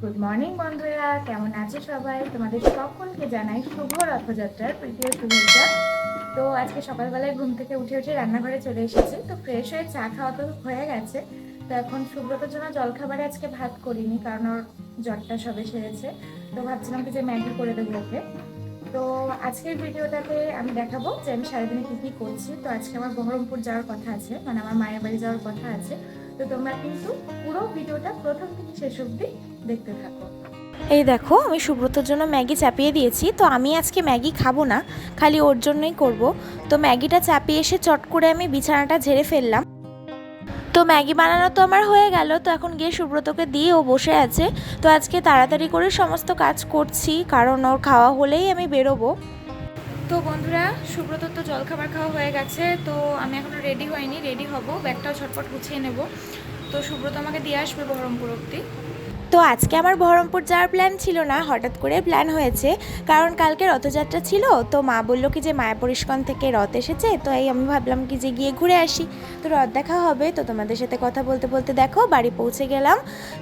Good morning বন্ধুরা। কেমন আছো সবাই? তোমাদের সকলকে জানাই শুভ রথযাত্রার প্রীতীয় শুভেচ্ছা। তো আজকে সকালবেলায় ঘুম থেকে উঠে উঠে রান্নাঘরে চলে এসেছি। তো ফ্রেশ হয়ে চা খাওয়া তো হয়ে গেছে। তো এখন সুব্রতর জন্য জলখাবারে আজকে ভাত করিনি, কারণ ওর জ্বরটা সবে সেরেছে। তো ভাবছিলাম যে ম্যাগি করে দেবো ওকে। তো আজকের ভিডিওটাতে আমি দেখাবো যে আমি সারাদিনে কী কী করছি। তো আজকে আমার বহরমপুর যাওয়ার কথা আছে মানে আমার মায়ের বাড়ি যাওয়ার কথা আছে। তো তোমরা কিন্তু পুরো ভিডিওটা প্রথম থেকে শেষ অবধি দেখতে থাকো। এই দেখো, আমি সুব্রতর জন্য ম্যাগি চাপিয়ে দিয়েছি। তো আমি আজকে ম্যাগি খাব না, খালি ওর জন্যই করব। তো ম্যাগিটা চাপিয়ে এসে চট করে আমি বিছানাটা ঝেড়ে ফেললাম। তো ম্যাগি বানানো তো আমার হয়ে গেল। তো এখন গিয়ে সুব্রতকে দিয়ে ও বসে আছে। তো আজকে তাড়াতাড়ি করে সমস্ত কাজ করছি, কারণ ওর খাওয়া হলেই আমি বেরোবো। তো বন্ধুরা সুব্রতর তো জলখাবার খাওয়া হয়ে গেছে, তো আমি এখনও রেডি হয়নি রেডি হব, ব্যাগটাও ছটফট গুছিয়ে নেব। তো সুব্রত আমাকে দিয়ে আসবে বহরমপুর অব্দি তো আজকে আমার বহরমপুর যাওয়ার প্ল্যান ছিল না, হঠাৎ করে প্ল্যান হয়েছে। কারণ কালকে রথযাত্রা ছিল, তো মা বলল কি যে মায়াপরিষ্কন থেকে রথ এসেছে, তো এই আমি ভাবলাম কি যে গিয়ে ঘুরে আসি। তো রথ দেখা হবে, তো তোমাদের সাথে কথা বলতে বলতে দেখো, বাড়ি পৌঁছে গেলাম।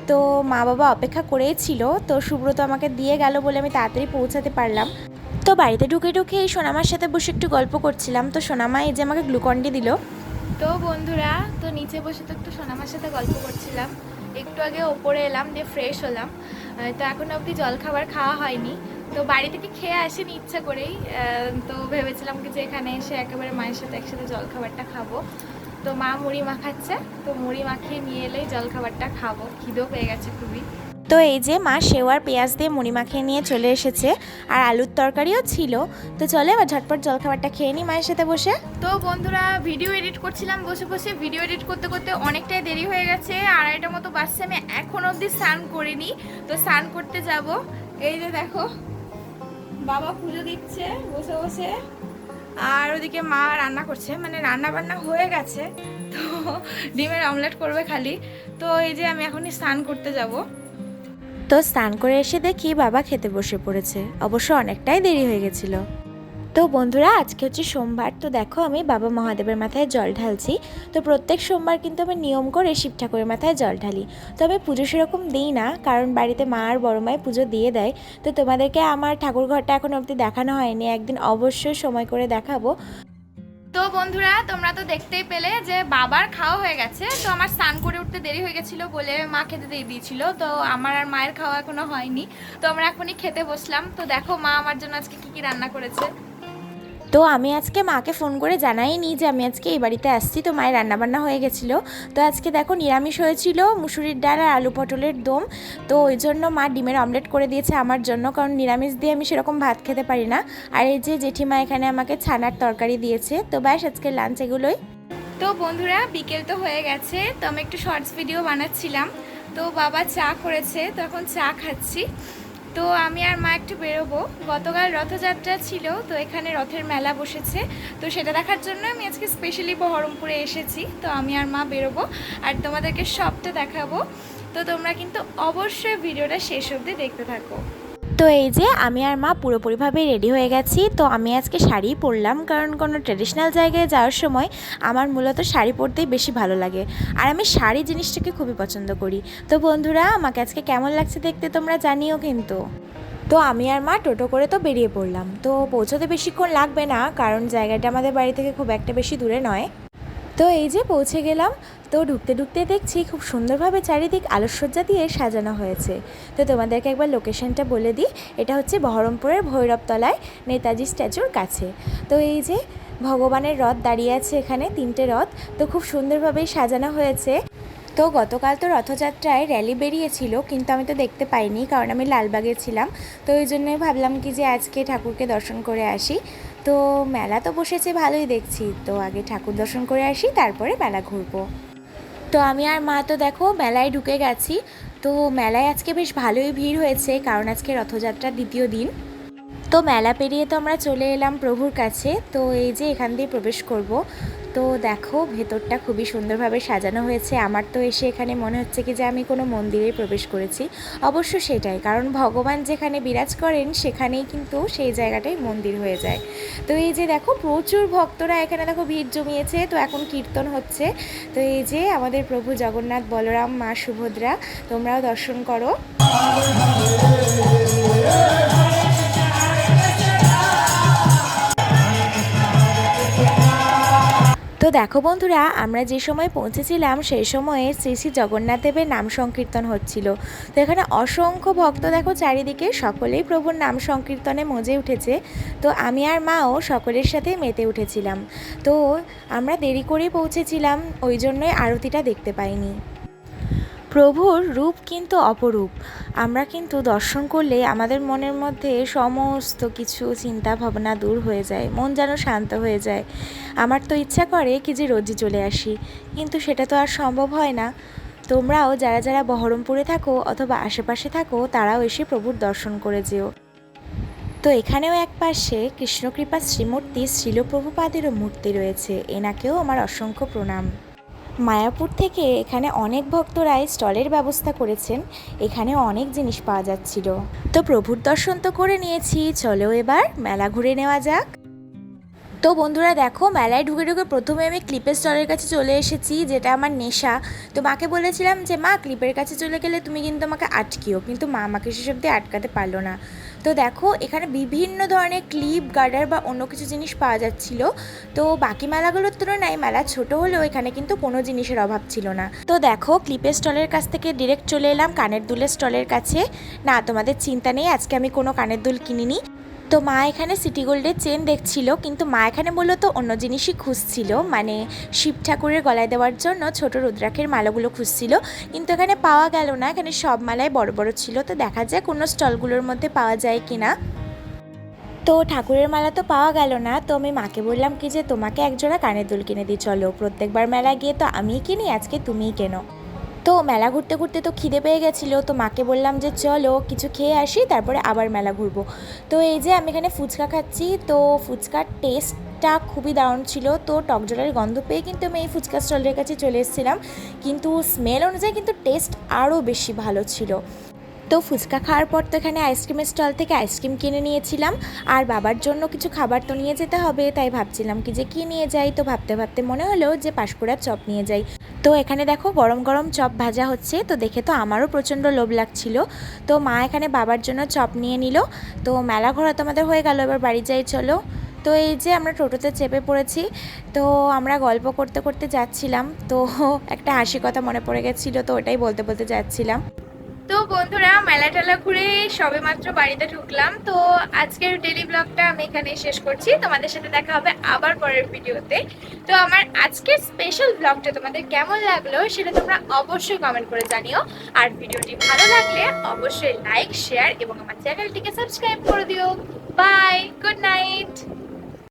তো মা বাবা অপেক্ষা করেই ছিল, তো সুব্রত আমাকে দিয়ে গেল বলে আমি তাড়াতাড়ি পৌঁছাতে পারলাম। তো বাড়িতে ঢুকে ঢুকে এই সোনামার সাথে বসে একটু গল্প করছিলাম। তো সোনামা এই যে আমাকে গ্লুকন্ডি দিল। তো বন্ধুরা, তো নিচে বসে তো একটু সোনামার সাথে গল্প করছিলাম। একটু আগে ওপরে এলাম, দিয়ে ফ্রেশ হলাম। তো এখন অবধি জলখাবার খাওয়া হয়নি। তো বাড়ি থেকে খেয়ে আসিনি ইচ্ছা করেই তো ভেবেছিলাম কি যে এখানে এসে একেবারে মায়ের সাথে একসাথে জলখাবারটা খাব। তো মা মুড়ি মাখাচ্ছে, তো মুড়ি মাখিয়ে নিয়ে এলেই জলখাবারটা খাব। খিদেও পেয়ে গেছে খুবই। তো এই যে মা সেওয়ার পেঁয়াজ দিয়ে মুড়ি মাখিয়ে নিয়ে চলে এসেছে, আর আলুর তরকারিও ছিল। তো চলে এবার ঝটপট জলখাবারটা খেয়ে নি মায়ের সাথে বসে। তো বন্ধুরা ভিডিও এডিট করছিলাম, বসে বসে ভিডিও এডিট করতে করতে অনেকটাই দেরি হয়ে গেছে। আড়াইটার মতো বাসছে আমি এখন অবধি স্নান করিনি। তো স্নান করতে যাব। এই যে দেখো, বাবা পুজো দিচ্ছে বসে বসে। আর ওদিকে মা রান্না করছে মানে রান্না বান্না হয়ে গেছে। তো ডিমের অমলেট করবে খালি। তো এই যে আমি এখনই স্নান করতে যাব। তো স্নান করে এসে দেখি বাবা খেতে বসে পড়েছে। অবশ্য অনেকটাই দেরি হয়ে গেছিল। তো বন্ধুরা, আজকে হচ্ছে সোমবার। তো দেখো আমি বাবা মহাদেবের মাথায় জল ঢালছি। তো প্রত্যেক সোমবার কিন্তু আমি নিয়ম করে শিব ঠাকুরের মাথায় জল ঢালি। তো আমি পুজো সেরকম দিই না, কারণ বাড়িতে মা আর বড় মাই পুজো দিয়ে দেয়। তো তোমাদেরকে আমার ঠাকুর ঘরটা এখন অবধি দেখানো হয়নি। একদিন অবশ্যই সময় করে দেখাবো। তো বন্ধুরা, তোমরা তো দেখতেই পেলে যে বাবার খাওয়া হয়ে গেছে। তো আমার স্নান করে উঠতে দেরি হয়ে গেছিল বলে মা খেতে দিয়ে দিয়েছিল। তো আমার আর মায়ের খাওয়া এখনও হয়নি। তো আমরা এখনই খেতে বসলাম। তো দেখো মা আমার জন্য আজকে কি কি রান্না করেছে। তো আমি আজকে মাকে ফোন করে জানাইনি যে আমি আজকে এই বাড়িতে আসছি। তো মায়ের রান্নাবান্না হয়ে গেছিল। তো আজকে দেখো নিরামিষ হয়েছিল, মুসুরির ডাল আর আলু পটলের দম। তো ওই জন্য মা ডিমের অমলেট করে দিয়েছে আমার জন্য, কারণ নিরামিষ দিয়ে আমি সেরকম ভাত খেতে পারি না। আর এই যে জেঠিমা এখানে আমাকে ছানার তরকারি দিয়েছে। তো ব্যাস, আজকে লাঞ্চ এগুলোই। তো বন্ধুরা, বিকেল তো হয়ে গেছে, তো আমি একটু শর্টস ভিডিও বানাচ্ছিলাম। তো বাবা চা করেছে, তো এখন চা খাচ্ছি। তো আমি আর মা একটু বেরোবো। গতকাল রথযাত্রা ছিল, তো এখানে রথের মেলা বসেছে। তো সেটা দেখার জন্য আমি আজকে স্পেশালি বহরমপুরে এসেছি। তো আমি আর মা বেরোবো আর তোমাদেরকে সবটা দেখাবো। তো তোমরা কিন্তু অবশ্যই ভিডিওটা শেষ অবধি দেখতে থাকো। তো এই যে আমি আর মা পুরোপুরিভাবে রেডি হয়ে গেছি। তো আমি আজকে শাড়ি পরলাম কারণ কোনো ট্রেডিশনাল জায়গায় যাওয়ার সময় আমার মূলত শাড়ি পরতেই বেশি ভালো লাগে। আর আমি শাড়ি জিনিসটাকে খুবই পছন্দ করি। তো বন্ধুরা, আমাকে আজকে কেমন লাগছে দেখতে তোমরা জানিও কিন্তু। তো আমি আর মা টোটো করে তো বেরিয়ে পড়লাম। তো পৌঁছতে বেশিক্ষণ লাগবে না, কারণ জায়গাটা আমাদের বাড়ি থেকে খুব একটা বেশি দূরে নয়। তো এই যে পৌঁছে গেলাম, তো ঢুকতে ঢুকতে দেখছি খুব সুন্দরভাবে চারিদিক আলোকসজ্জা দিয়ে সাজানো হয়েছে। তো তোমাদেরকে একবার লোকেশনটা বলে দিই, এটা হচ্ছে বহরমপুরের ভৈরবতলায় নেতাজি স্ট্যাচুর কাছে। তো এই যে ভগবানের রথ দাঁড়িয়ে আছে এখানে, তিনটে রথ, তো খুব সুন্দরভাবেই সাজানো হয়েছে। তো গতকাল তো রথযাত্রায় র্যালি বেরিয়েছিল, কিন্তু আমি তো দেখতে পাইনি, কারণ আমি লালবাগে ছিলাম। তো ওই জন্যই ভাবলাম কি যে আজকে ঠাকুরকে দর্শন করে আসি। তো মেলা তো বসেছে, ভালোই দেখছি। তো আগে ঠাকুর দর্শন করে আসি, তারপরে মেলা ঘুরবো। তো আমি আর মা তো দেখো মেলায় ঢুকে গেছি। তো মেলায় আজকে বেশ ভালোই ভিড় হয়েছে, কারণ আজকে রথযাত্রার দ্বিতীয় দিন। তো মেলা পেরিয়ে তো আমরা চলে এলাম প্রভুর কাছে। তো এই যে এখান দিয়ে প্রবেশ করব। তো দেখো, ভেতরটা খুবই সুন্দরভাবে সাজানো হয়েছে। আমার তো এসে এখানে মনে হচ্ছে কি যে আমি কোনো মন্দিরে প্রবেশ করেছি। অবশ্য সেটাই, কারণ ভগবান যেখানে বিরাজ করেন, সেখানেই কিন্তু সেই জায়গাটাই মন্দির হয়ে যায়। তো এই যে দেখো, প্রচুর ভক্তরা এখানে দেখো ভিড় জমিয়েছে। তো এখন কীর্তন হচ্ছে। তো এই যে আমাদের প্রভু জগন্নাথ, বলরাম, মা সুভদ্রা, তোমরাও দর্শন করো। দেখো বন্ধুরা, আমরা যে সময় পৌঁছেছিলাম সেই সময়ে শ্রী শ্রী জগন্নাথ দেবের নাম সংকীর্তন হচ্ছিল। তো এখানে অসংখ্য ভক্ত দেখো চারিদিকে, সকলেই প্রভুর নাম সংকীর্তনে মজে উঠেছে। তো আমি আর মাও সকলের সাথে মেতে উঠেছিলাম। তো আমরা দেরি করেই পৌঁছেছিলাম, ওই জন্যই আরতিটা দেখতে পাইনি। প্রভুর রূপ কিন্তু অপরূপ। আমরা কিন্তু দর্শন করলে আমাদের মনের মধ্যে সমস্ত কিছু চিন্তা ভাবনা দূর হয়ে যায়, মন যেন শান্ত হয়ে যায়। আমার তো ইচ্ছা করে কি যে রোজই চলে আসি, কিন্তু সেটা তো আর সম্ভব হয় না। তোমরাও যারা যারা বহরমপুরে থাকো অথবা আশেপাশে থাকো, তারাও এসে প্রভুর দর্শন করে যেও। তো এখানেও এক পাশে কৃষ্ণকৃপা শ্রীমূর্তি শ্রীলপ্রভুপাদেরও মূর্তি রয়েছে, এনাকেও আমার অসংখ্য প্রণাম। মায়াপুর থেকে এখানে অনেক ভক্তরাই স্টলের ব্যবস্থা করেছেন। এখানে অনেক জিনিস পাওয়া যাচ্ছিল। তো প্রভুর দর্শন তো করে নিয়েছি, চলো এবার মেলা ঘুরে নেওয়া যাক। তো বন্ধুরা দেখো, মেলায় ঢুকে ঢুকে প্রথমে আমি ক্লিপের স্টলের কাছে চলে এসেছি, যেটা আমার নেশা। তো মাকে বলেছিলাম যে, মা, ক্লিপের কাছে চলে গেলে তুমি কিন্তু আমাকে আটকিও। কিন্তু মা আমাকে সেসব দিয়ে আটকাতে পারল না। তো দেখো, এখানে বিভিন্ন ধরনের ক্লিপ, গার্ডার বা অন্য কিছু জিনিস পাওয়া যাচ্ছিল। তো বাকি মেলাগুলোর তুলনায় মেলা ছোট হলেও এখানে কিন্তু কোনো জিনিসের অভাব ছিল না। তো দেখো, ক্লিপের স্টলের কাছ থেকে ডিরেক্ট চলে এলাম কানের দুলের স্টলের কাছে। না, তোমাদের চিন্তা নেই, আজকে আমি কোনো কানের দুল কিনিনি। তো মা এখানে সিটি গোল্ডের চেন দেখছিল, কিন্তু মা এখানে মূলত অন্য জিনিসই খুঁজছিল। মানে শিব ঠাকুরের গলায় দেওয়ার জন্য ছোট রুদ্রাক্ষের মালাগুলো খুঁজছিল, কিন্তু এখানে পাওয়া গেল না। এখানে সব মালাই বড় বড় ছিল। তো দেখা যায় কোনো স্টলগুলোর মধ্যে পাওয়া যায় কি না তো ঠাকুরের মালা তো পাওয়া গেল না। তো আমি মাকে বললাম কি যে, তোমাকে একজোড়া কানের দুল কিনে দিই। চলো প্রত্যেকবার মেলা গিয়ে তো আমিই কিনি, আজকে তুমিই কেনো। তো মেলা ঘুরতে ঘুরতে তো খিদে পেয়ে গেছিল, তো মাকে বললাম যে চলো কিছু খেয়ে আসি, তারপরে আবার মেলা ঘুরবো। তো এই যে আমি এখানে ফুচকা খাচ্ছি, তো ফুচকার টেস্ট টা খুবই দারুণ ছিল, তো টক জলের গন্ধ পেয়ে কিন্তু আমি এই ফুচকা স্টলের কাছে চলে এসেছিলাম। কিন্তু স্মেল অনুযায়ী কিন্তু টেস্ট আরও বেশি ভালো ছিল। তো ফুচকা খাওয়ার পর তো এখানে আইসক্রিমের স্টল থেকে আইসক্রিম কিনে নিয়েছিলাম। আর বাবার জন্য কিছু খাবার তো নিয়ে যেতে হবে, তাই ভাবছিলাম কি যে কী নিয়ে যাই? তো ভাবতে ভাবতে মনে হলো যে পাঁশকুড়ার চপ নিয়ে যাই। তো এখানে দেখো গরম গরম চপ ভাজা হচ্ছে, তো দেখে তো আমারও প্রচণ্ড লোভ লাগছিল। তো মা এখানে বাবার জন্য চপ নিয়ে নিল। তো মেলা ঘোরা তোমাদের হয়ে গেল, এবার বাড়ি যাই চলো। তো এই যে আমরা টোটোতে চেপে পড়েছি, তো আমরা গল্প করতে করতে যাচ্ছিলাম। তো একটা হাসি কথা মনে পড়ে গেছিল, তো ওটাই বলতে বলতে যাচ্ছিলাম। তো বন্ধুরা মেলা টেলা ঘুরে সবে মাত্র বাড়িতে ঢুকলাম। তো আজকের ডেলি ব্লগটা আমি এখানে শেষ করছি। তোমাদের সাথে দেখা হবে আবার পরের ভিডিওতে। তো আমার আজকের স্পেশাল ব্লগটা তোমাদের কেমন লাগল সেটা তোমরা অবশ্যই কমেন্ট করে জানিও। আর ভিডিওটি ভালো লাগলে অবশ্যই লাইক শেয়ার এবং আমার চ্যানেলটিকে সাবস্ক্রাইব করে দিও। বাই